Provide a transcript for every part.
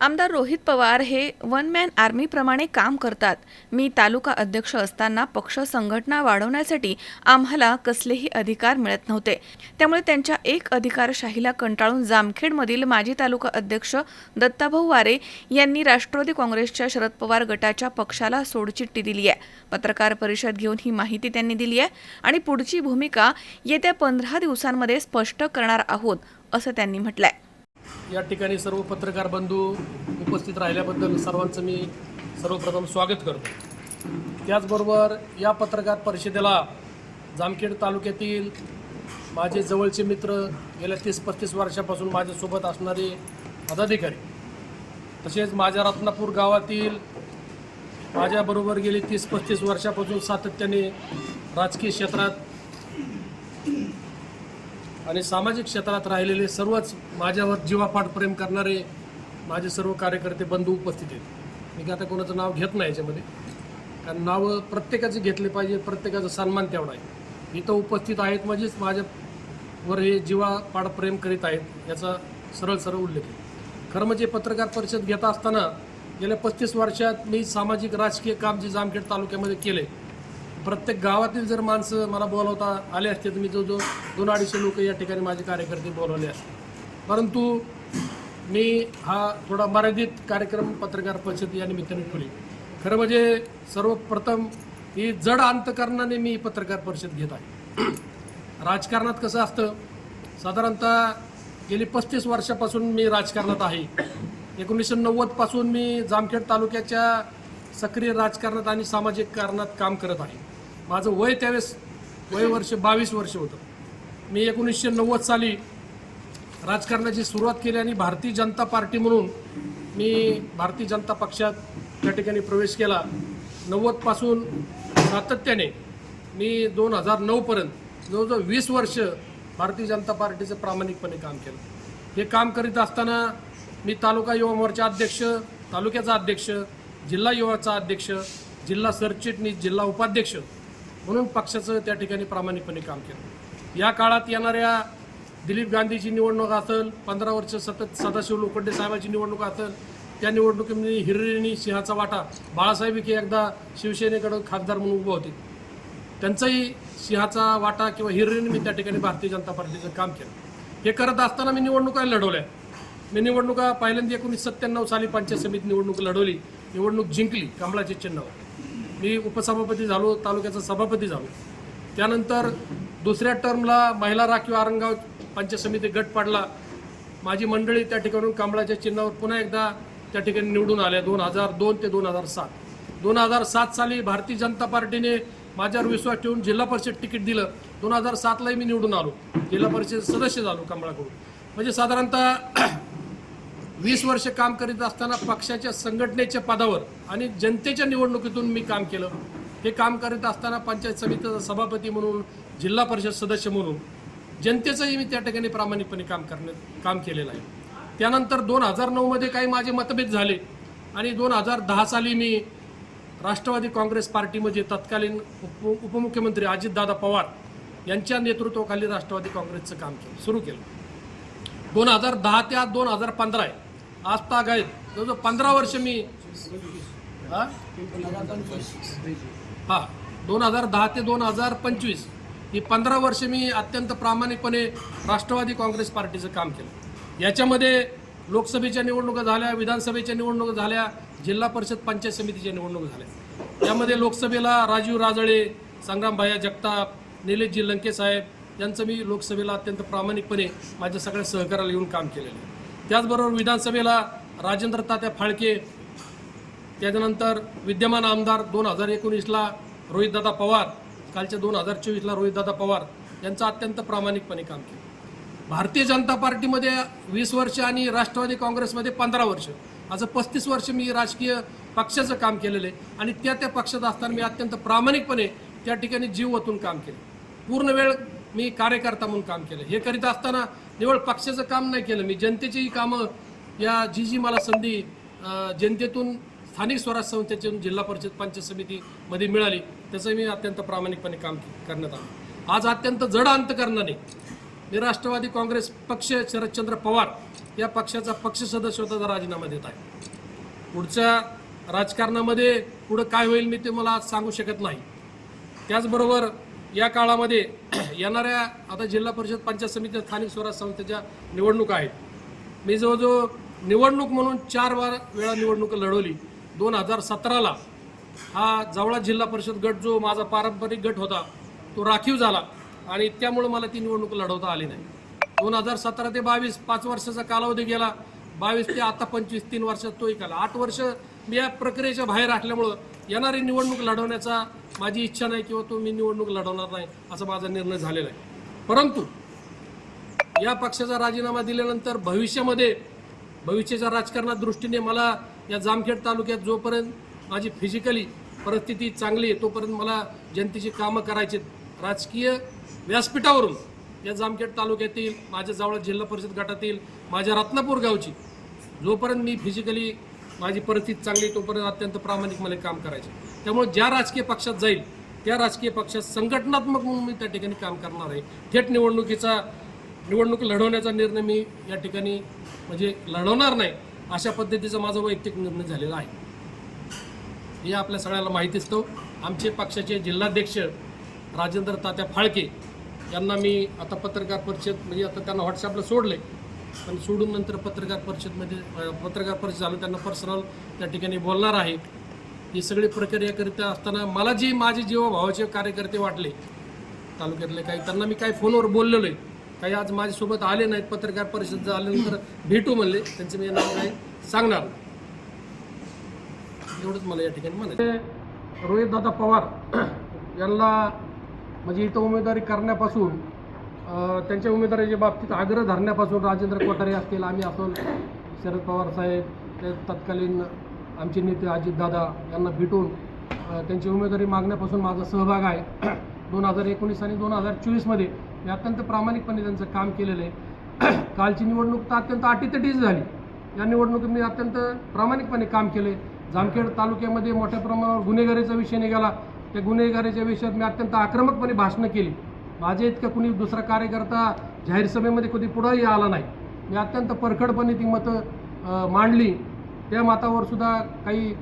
आमदार रोहित पवार हे one man आर्मीप्रमाणे काम करतात. मी तालुका अध्यक्ष असताना पक्ष संघटना वाढवण्यासाठी आम्हाला कसलेही अधिकार मिळत नव्हते. त्यामुळे त्यांच्या एक अधिकारशाहीला कंटाळून जामखेडमधील माजी तालुका अध्यक्ष दत्ताभाऊ वारे यांनी राष्ट्रवादी काँग्रेसच्या शरद पवार गटाच्या पक्षाला सोडचिठ्ठी दिली आहे. पत्रकार परिषद घेऊन ही माहिती त्यांनी दिली आहे आणि पुढची भूमिका येत्या पंधरा दिवसांमध्ये स्पष्ट करणार आहोत असं त्यांनी म्हटलंय. या ठिकाणी सर्व पत्रकार बंधू उपस्थित राहिल्याबद्दल सर्वांचं मी सर्वप्रथम स्वागत करतो. त्याचबरोबर या पत्रकार परिषदेला जामखेड तालुक्यातील माझे जवळचे मित्र गेल्या तीस पस्तीस वर्षापासून माझ्यासोबत असणारे पदाधिकारी तसेच माझ्या रत्नापूर गावातील माझ्याबरोबर गेली तीस पस्तीस वर्षापासून सातत्याने राजकीय क्षेत्रात आणि सामाजिक क्षेत्रात राहिलेले सर्वच माझ्यावर जीवापाड प्रेम करणारे माझे सर्व कार्यकर्ते बंधू उपस्थित आहेत. मी काय आता कोणाचं नाव घेत नाही याच्यामध्ये. कारण नावं प्रत्येकाचे घेतले पाहिजे प्रत्येकाचा सन्मान तेवढा आहे. इथं उपस्थित आहेत म्हणजेच माझ्यावर हे जीवापाड प्रेम करीत आहेत याचा सरळ सरळ उल्लेख आहे. खरं म्हणजे पत्रकार परिषद घेत असताना गेल्या पस्तीस वर्षात मी सामाजिक राजकीय काम जे जामखेड तालुक्यामध्ये केले प्रत्येक गावातील जर माणसं मला बोलवता आले असते तर मी जो जो दोन अडीचशे लोक या ठिकाणी माझे कार्यकर्ते बोलवले असते. परंतु मी हा थोडा मर्यादित कार्यक्रम पत्रकार परिषद या निमित्ताने ठेवली. खरं म्हणजे सर्वप्रथम ही जड अंतकरणाने मी पत्रकार परिषद घेत आहे. राजकारणात कसं असतं साधारणतः गेली पस्तीस वर्षापासून मी राजकारणात आहे. एकोणीसशे नव्वदपासून मी जामखेड तालुक्याच्या सक्रिय राजकारणात आणि सामाजिक कारणात काम करत आहे. माझं वय त्यावेळेस वय वर्ष बावीस वर्ष होतं. मी एकोणीसशे नव्वद साली राजकारणाची सुरुवात केली आणि भारतीय जनता पार्टी म्हणून मी भारतीय जनता पक्षात त्या ठिकाणी प्रवेश केला. नव्वदपासून सातत्याने मी दोन हजार नऊपर्यंत जवळजवळ वीस वर्ष भारतीय जनता पार्टीचं प्रामाणिकपणे काम केलं. हे काम करीत असताना मी तालुका युवा मोर्चा अध्यक्ष तालुक्याचा अध्यक्ष जिल्हा युवाचा अध्यक्ष जिल्हा सरचिटणीस जिल्हा उपाध्यक्ष म्हणून पक्षाचं त्या ठिकाणी प्रामाणिकपणे काम केलं. या काळात येणाऱ्या दिलीप गांधीची निवडणूक असेल पंधरा वर्ष सतत सदाशिव लोखंडे साहेबांची निवडणूक असेल त्या निवडणुकीमध्ये हिरिणी सिंहाचा वाटा बाळासाहेब विखे एकदा शिवसेनेकडं खासदार म्हणून उभं होते. त्यांचाही सिंहाचा वाटा किंवा हिरिणी मी त्या ठिकाणी भारतीय जनता पार्टीचं काम केलं. हे करत असताना मी निवडणुका लढवल्या. मी निवडणुका पहिल्यांदा एकोणीसशे सत्त्याण्णव साली पंचायत समिती निवडणूक लढवली. निवडणूक जिंकली कमळाचे चिन्हावर मी उपसभापती झालो तालुक्याचा सभापती झालो. त्यानंतर दुसऱ्या टर्मला महिला राखीव आरंगाव पंचायत समिती गट पाडला. माझी मंडळी त्या ठिकाणून कमळाच्या चिन्हावर पुन्हा एकदा त्या ठिकाणी निवडून आल्या दोन हजार दोन ते दोन हजार सात. दोन हजार सात साली भारतीय जनता पार्टीने माझ्यावर विश्वास ठेवून जिल्हा परिषद तिकीट दिलं. दोन हजार सातलाही मी निवडून आलो. जिल्हा परिषद सदस्य झालो कमळाकडून. म्हणजे साधारणतः वीस वर्ष काम करीत असताना पक्षाच्या संघटनेच्या पदावर आणि जनतेच्या निवडणुकीतून मी काम केलं. हे काम करीत असताना पंचायत समितीचा सभापती म्हणून जिल्हा परिषद सदस्य म्हणून जनतेचंही मी त्या ठिकाणी प्रामाणिकपणे काम करणे काम केलेलं आहे. त्यानंतर दोन हजार नऊमध्ये काही माझे मतभेद झाले आणि दोन हजार दहा साली मी राष्ट्रवादी काँग्रेस पार्टीमध्ये तत्कालीन उप उपमुख्यमंत्री अजितदादा पवार यांच्या नेतृत्वाखाली राष्ट्रवादी काँग्रेसचं काम केलं सुरू केलं. दोन हजार दहा ते आज दोन हजार पंधरा आहे. आज ताग आहेत जवळजवळ पंधरा वर्ष मी हा? दोन हजार दहा ते दोन हजार पंचवीस ही पंधरा वर्ष मी अत्यंत प्रामाणिकपणे राष्ट्रवादी काँग्रेस पार्टीचं काम केलं. याच्यामध्ये लोकसभेच्या निवडणुका झाल्या विधानसभेच्या निवडणुका झाल्या जिल्हा परिषद पंचायत समितीच्या निवडणुका झाल्या. त्यामध्ये लोकसभेला राजीव राजळे संग्रामभाया जगताप निलेशजी लंके साहेब यांचं मी लोकसभेला अत्यंत प्रामाणिकपणे माझ्या सगळ्या सहकार्याला येऊन काम केलेलं आहे. त्याचबरोबर विधानसभेला राजेंद्र तात्या फाळके त्याच्यानंतर विद्यमान आमदार दोन हजार एकोणीसला रोहितदादा पवार कालच्या दोन हजार चोवीसला रोहितदादा पवार यांचं अत्यंत प्रामाणिकपणे काम केलं. भारतीय जनता पार्टीमध्ये वीस वर्ष आणि राष्ट्रवादी काँग्रेसमध्ये पंधरा वर्ष. असं पस्तीस वर्ष मी राजकीय पक्षाचं काम केलेलं आहे आणि त्या त्या पक्षात असताना मी अत्यंत प्रामाणिकपणे त्या ठिकाणी जीव ओतून काम केलं. पूर्ण वेळ मी कार्यकर्ता म्हणून काम केलं. हे करीत असताना निवळ पक्षाचं काम नाही केलं. मी जनतेचीही कामं या जी जी मला संधी जनतेतून स्थानिक स्वराज्य संस्थेतून जिल्हा परिषद पंचायत समितीमध्ये मिळाली त्याचं मी अत्यंत प्रामाणिकपणे काम करण्यात आलं. आज अत्यंत जड अंतकरणाने मी राष्ट्रवादी काँग्रेस पक्ष शरदचंद्र पवार या पक्षाचा पक्ष सदस्यत्वाचा राजीनामा देत आहे. पुढच्या राजकारणामध्ये पुढं काय होईल मी ते मला आज सांगू शकत नाही. त्याचबरोबर या काळामध्ये येणाऱ्या आता जिल्हा परिषद पंचायत समिती स्थानिक स्वराज्य संस्थेच्या निवडणुका आहेत. मी जवळजवळ निवडणूक म्हणून चार वार वेळा निवडणूक लढवली. दोन हजार सतराला हा जवळा जिल्हा परिषद गट जो माझा पारंपरिक गट होता तो राखीव झाला आणि त्यामुळं मला ती निवडणूक लढवता आली नाही. दोन हजार सतरा ते बावीस पाच वर्षाचा कालावधी गेला. बावीस ते आता पंचवीस तीन वर्षात तोही काला आठ वर्ष मी या प्रक्रियेच्या बाहेर असल्यामुळं येणारी निवडणूक लढवण्याचा माझी इच्छा नाही किंवा तो मी निवडणूक लढवणार नाही असा माझा निर्णय झालेला आहे. परंतु या पक्षाचा राजीनामा दिल्यानंतर भविष्यामध्ये भविष्याच्या राजकारणात दृष्टीने मला या जामखेड तालुक्यात जोपर्यंत माझी फिजिकली परिस्थिती चांगली आहे तोपर्यंत मला जनतेची कामं करायची राजकीय व्यासपीठावरून या जामखेड तालुक्यातील माझ्या जवळ जिल्हा परिषद गटातील माझ्या रत्नापूर गावची जोपर्यंत मी फिजिकली माझी परिस्थिती चांगली तोपर्यंत अत्यंत प्रामाणिक मला काम करायचे त्यामुळे ज्या राजकीय पक्षात जाईल त्या राजकीय पक्षात संघटनात्मक म्हणून मी त्या ठिकाणी काम करणार आहे. थेट निवडणुकीचा निवडणूक लढवण्याचा निर्णय मी या ठिकाणी म्हणजे लढवणार नाही अशा पद्धतीचा माझा वैयक्तिक निर्णय झालेला आहे. हे आपल्या सगळ्याला माहिती असतो. आमचे पक्षाचे जिल्हाध्यक्ष राजेंद्र तात्या फाळके यांना मी आता पत्रकार परिषद म्हणजे आता त्यांना व्हॉट्सअपला सोडले पण सोडून नंतर पत्रकार परिषदमध्ये पत्रकार परिषद झालं त्यांना पर्सनल त्या ठिकाणी बोलणार आहे. ही सगळी प्रक्रिया करीत असताना मला जी माझे जीवाभावाचे कार्यकर्ते वाटले तालुक्यातले काही त्यांना मी काही फोनवर बोललेलो आहे काही आज माझ्यासोबत आले नाहीत पत्रकार परिषद झाल्यानंतर भेटू म्हणले त्यांचं मी नाव काही सांगणार एवढंच मला या ठिकाणी म्हणायचं रोहित दादा पवार यांना म्हणजे इथं उमेदवारी करण्यापासून त्यांच्या उमेदवारीच्या बाबतीत आग्रह धरण्यापासून राजेंद्र कोठारे असतील आम्ही असोल शरद पवार साहेब ते तत्कालीन आमचे नेते अजितदादा यांना भेटून त्यांची उमेदवारी मागण्यापासून माझा सहभाग आहे. दोन हजार एकोणीस आणि दोन हजार चोवीसमध्ये मी अत्यंत प्रामाणिकपणे त्यांचं काम केलेलं आहे. कालची निवडणूक तर अत्यंत अटीतटीच झाली. या निवडणुकीत मी अत्यंत प्रामाणिकपणे काम केले जामखेड तालुक्यामध्ये मोठ्या प्रमाणावर गुन्हेगारीचा विषय निघाला. त्या गुन्हेगारीच्या विषयात मी अत्यंत आक्रमकपणे भाषणं केली. माझ्या इतकं कुणी दुसरा कार्यकर्ता जाहीर सभेमध्ये कधी पुढंही आला नाही. मी अत्यंत परखडपणे ती मतं मांडली. त्या मतावर सुद्धा काही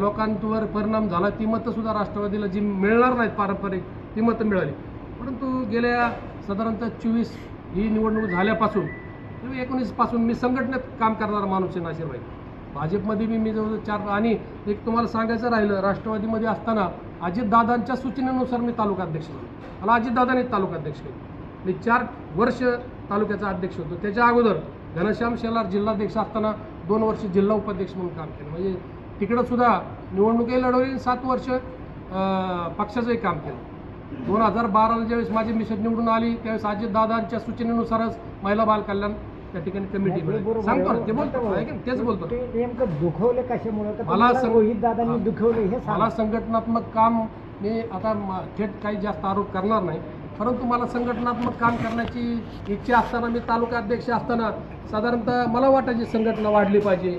लोकांवर परिणाम झाला. ती मतंसुद्धा राष्ट्रवादीला जी मिळणार नाहीत पारंपरिक ती मतं मिळाली. परंतु गेल्या साधारणतः चोवीस ही निवडणूक झाल्यापासून म्हणजे किंवा एकोणीसपासून मी संघटनेत काम करणारा माणूस आहे नाशिरबाई. भाजपमध्ये मी मी जवळ चार आणि एक तुम्हाला सांगायचं राहिलं राष्ट्रवादीमध्ये असताना अजितदादांच्या सूचनेनुसार मी तालुका अध्यक्ष झालो. मला अजितदादांनी तालुका अध्यक्ष केलं. मी चार वर्ष तालुक्याचा अध्यक्ष होतो. त्याच्या अगोदर घनश्याम शेलार जिल्हाध्यक्ष असताना दोन वर्ष जिल्हा उपाध्यक्ष म्हणून काम केलं. म्हणजे तिकडं सुद्धा निवडणुकी लढवली सात वर्ष पक्षाचंही काम केलं. दोन हजार बाराला ज्यावेळेस माझी मिशन निवडून आली त्यावेळेस अजितदादांच्या सूचनेनुसारच महिला बालकल्याण त्या ठिकाणी कमिटी सांगतो ना, ते बोलतो. तेच बोलतो. नेमकं दुखवलं कशामुळे? मला रोहित दादांनी. दुखवलं हे मला संघटनात्मक काम मी आता थेट काही जास्त आरोप करणार नाही परंतु मला संघटनात्मक काम करण्याची इच्छा असताना मी तालुका अध्यक्ष असताना साधारणतः मला वाटायची संघटना वाढली पाहिजे.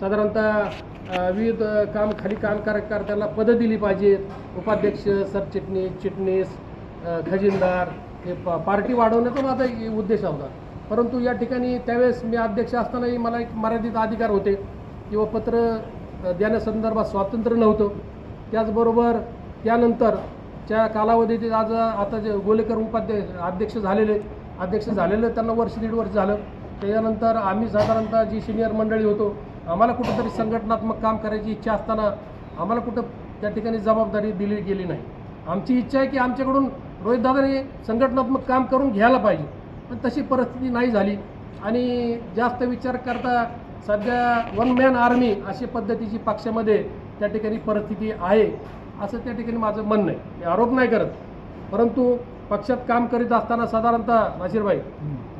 साधारणतः विविध काम खाली काम कार्यकर्त्याला पदं दिली पाहिजेत. उपाध्यक्ष सरचिटणीस चिटणीस खजिनदार हे पार्टी वाढवण्याचा माझा उद्देश होता. परंतु या ठिकाणी त्यावेळेस मी अध्यक्ष असतानाही मला एक मर्यादित अधिकार होते. किंवा पत्र देण्यासंदर्भात स्वातंत्र्य नव्हतं. त्याचबरोबर त्यानंतरच्या कालावधीत आज आता जे गोलेकर उपाध्य अध्यक्ष झालेले अध्यक्ष झालेले त्यांना वर्ष दीड वर्ष झालं. त्याच्यानंतर आम्ही साधारणतः जी सिनियर मंडळी होतो आम्हाला कुठंतरी संघटनात्मक काम करायची इच्छा असताना आम्हाला कुठं त्या ठिकाणी जबाबदारी दिली गेली नाही. आमची इच्छा आहे की आमच्याकडून रोहितदादाने संघटनात्मक काम करून घ्यायला पाहिजे. पण तशी परिस्थिती नाही झाली. आणि जास्त विचार करता सध्या वन मॅन आर्मी अशी पद्धतीची पक्षामध्ये त्या ठिकाणी परिस्थिती आहे असं त्या ठिकाणी माझं म्हणणं आहे. मी आरोप नाही करत. परंतु पक्षात काम करीत असताना साधारणतः नाशिरबाई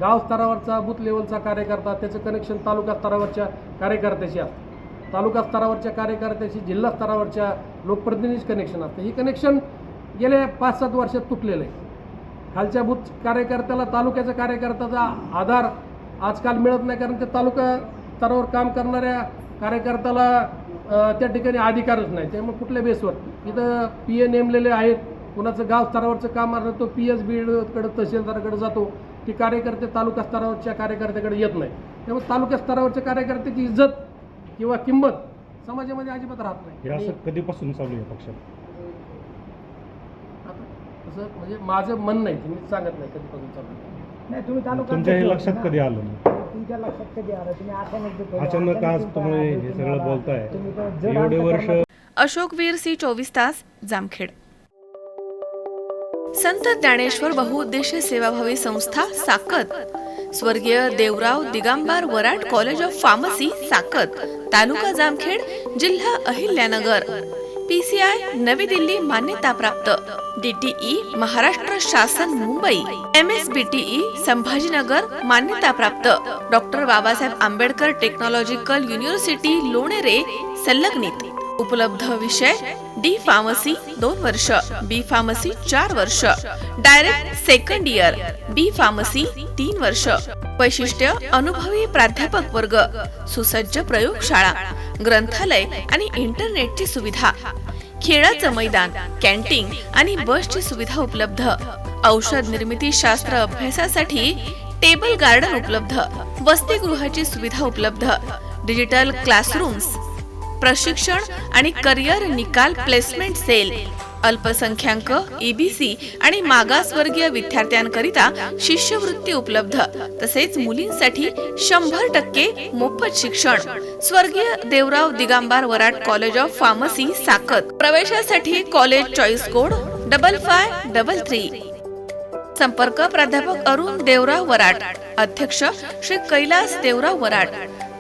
गाव स्तरावरचा बूथ लेवलचा कार्यकर्ता त्याचं कनेक्शन तालुका स्तरावरच्या कार्यकर्त्याशी असतं. तालुका स्तरावरच्या कार्यकर्त्याशी जिल्हा स्तरावरच्या लोकप्रतिनिधी कनेक्शन असतं. ही कनेक्शन गेल्या पाच सात वर्षात तुटलेलं आहे. खालच्या बूथ कार्यकर्त्याला तालुक्याच्या कार्यकर्त्याचा आधार आजकाल मिळत नाही कारण ते तालुका स्तरावर काम करणाऱ्या कार्यकर्त्याला त्या ठिकाणी अधिकारच नाही. त्यामुळे कुठल्या बेसवर? इथं पी ए नेमलेले आहेत. कुणाचं गाव स्तरावरचं काम आलं तो पी एस बीकडं तहसीलदाराकडे जातो. ती कार्यकर्ते तालुका स्तरावरच्या कार्यकर्त्याकडे येत नाही. त्यामुळे तालुका स्तरावरच्या कार्यकर्त्याची इज्जत किंवा किंमत समाजामध्ये अजिबात राहत नाही. असं कधीपासून चालू आहे पक्षात? असं म्हणजे माझं मन नाही ते मी सांगत नाही कधीपासून चालू आहे. नाही तुम्ही तालुका तुमच्या हे लक्षात कधी. आलं नाही? तुमच्या लक्षात कधी आलं तुम्ही अचानक आज तुम्ही हे सगळं बोलताय. तुम्ही तो जड एवढे वर्ष अंतकरणात अशोकवीर सी चोवीस तास जामखेड संत ज्ञानेश्वर बहुउद्देशीय सेवाभावी संस्था साकत स्वर्गीय Devrao Digambar Varad college of pharmacy Sakat taluka Jamkhed जिल्हा अहिल्यानगर पीसीआय नवी दिल्ली मान्यता प्राप्त. डीटीई महाराष्ट्र शासन Mumbai. M S BTE Sambhajinagar मान्यता प्राप्त. Doctor Babasaheb Ambedkar technological university Lonere संलग्नित. उपलब्ध विषय डी फार्मसी दोन वर्ष बी फार्मसी चार वर्ष. Direct second year B pharmacy तीन वर्ष. वैशिष्ट्य अनुभवी प्राध्यापक वर्ग सुसज्ज प्रयोगशाळा ग्रंथालय आणि इंटरनेटची सुविधा. खेळाचं मैदान कॅन्टीन आणि बसची सुविधा उपलब्ध. औषध निर्मिती शास्त्र अभ्यासासाठी टेबल गार्डन उपलब्ध. वसतिगृहाची सुविधा उपलब्ध. डिजिटल क्लासरूम्स प्रशिक्षण आणि करिअर निकाल प्लेसमेंट सेल. अल्पसंख्याक ईबीसी आणि मागासवर्गीय विद्यार्थ्यांकरिता शिष्यवृत्ती उपलब्ध. तसेच मुलींसाठी शंभर टक्के मोफत शिक्षण. स्वर्गीय Devrao Digambar Varad college of pharmacy Sakat. प्रवेशासाठी college choice code double five double three संपर्क प्राध्यापक अरुण देवराव वराड. अध्यक्ष श्री कैलास देवराव वराड.